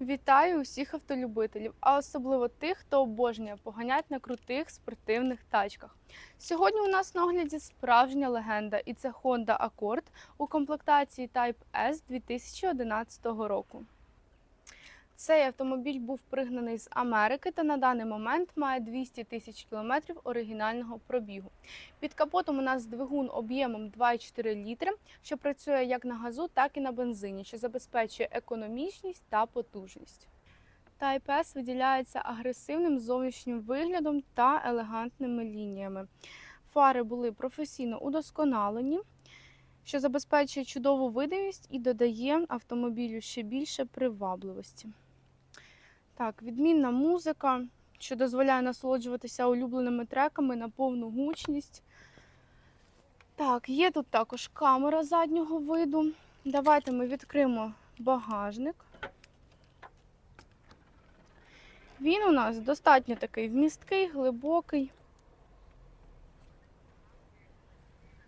Вітаю усіх автолюбителів, а особливо тих, хто обожнює поганять на крутих спортивних тачках. Сьогодні у нас на огляді справжня легенда, і це Honda Accord у комплектації Type S 2011 року. Цей автомобіль був пригнаний з Америки та на даний момент має 200 тисяч кілометрів оригінального пробігу. Під капотом у нас двигун об'ємом 2,4 літри, що працює як на газу, так і на бензині, що забезпечує економічність та потужність. Type S виділяється агресивним зовнішнім виглядом та елегантними лініями. Фари були професійно удосконалені, що забезпечує чудову видимість і додає автомобілю ще більше привабливості. Так, відмінна музика, що дозволяє насолоджуватися улюбленими треками на повну гучність. Так, є тут також камера заднього виду. Давайте ми відкриємо багажник. Він у нас достатньо такий вмісткий, глибокий.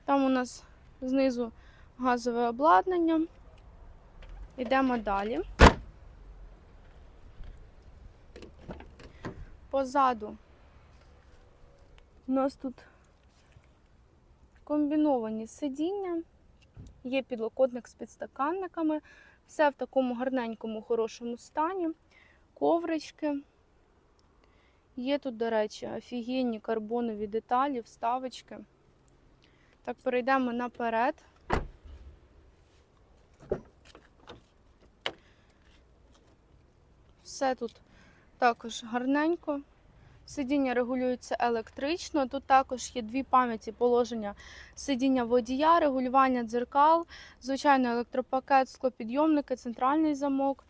Там у нас знизу газове обладнання. Йдемо далі. Позаду у нас тут комбіновані сидіння, є підлокотник з підстаканниками, все в такому гарненькому, хорошому стані, коврички. Є тут, до речі, офігенні карбонові деталі, вставочки. Так, перейдемо наперед. Все тут також гарненько. Сидіння регулюється електрично. Тут також є дві пам'яті положення сидіння водія, регулювання дзеркал, звичайно, електропакет, склопідйомники, центральний замок.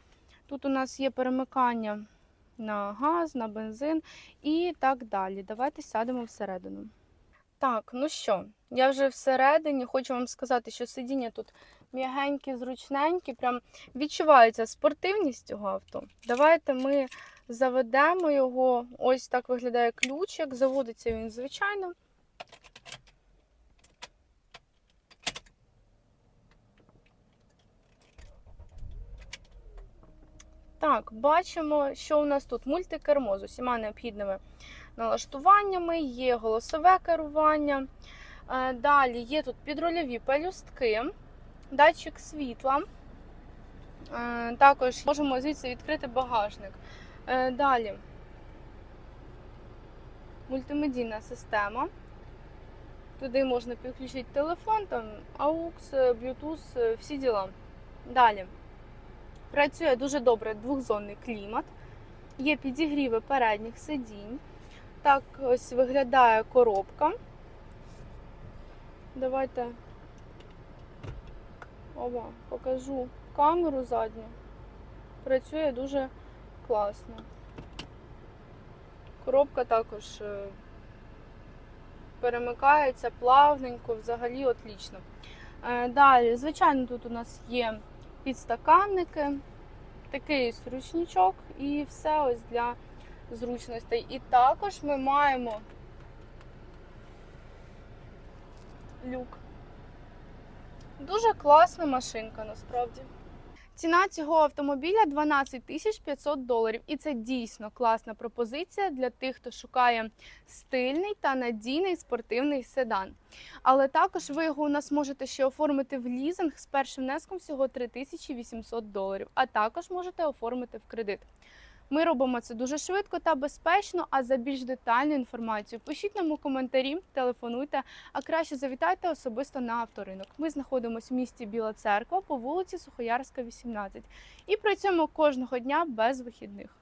Тут у нас є перемикання на газ, на бензин і так далі. Давайте сядемо всередину. Так, ну що, я вже всередині хочу вам сказати, що сидіння тут м'ягенькі, зручненькі, прям відчувається спортивність цього авто. Давайте ми заведемо його. Ось так виглядає ключик. Заводиться він, звичайно. Так, бачимо, що у нас тут мультикермо з усіма необхідними налаштуваннями, є голосове керування. Е, Далі є тут підрульові пелюстки, датчик світла. Е, Також можемо звідси відкрити багажник. Е, Далі мультимедійна система. Туди можна підключити телефон, там AUX, Bluetooth, е, всі діла. Далі. Працює дуже добре двохзонний клімат. Є підігріви передніх сидінь. Так ось виглядає коробка. Давайте Оба, покажу камеру задню. Працює дуже класно. Коробка також е, перемикається плавненько, взагалі отлично. Е, Далі, звичайно, тут у нас є підстаканники, такий ручничок і все ось для зручностей. І також ми маємо люк. Дуже класна машинка насправді. Ціна цього автомобіля 12 тисяч 500 доларів. І це дійсно класна пропозиція для тих, хто шукає стильний та надійний спортивний седан. Але також ви його у нас можете ще оформити в лізинг з першим внеском всього 3800 доларів, а також можете оформити в кредит. Ми робимо це дуже швидко та безпечно. А за більш детальну інформацію пишіть нам у коментарі, телефонуйте, а краще завітайте особисто на авторинок. Ми знаходимося в місті Біла Церква по вулиці Сухоярська, 18 і працюємо кожного дня без вихідних.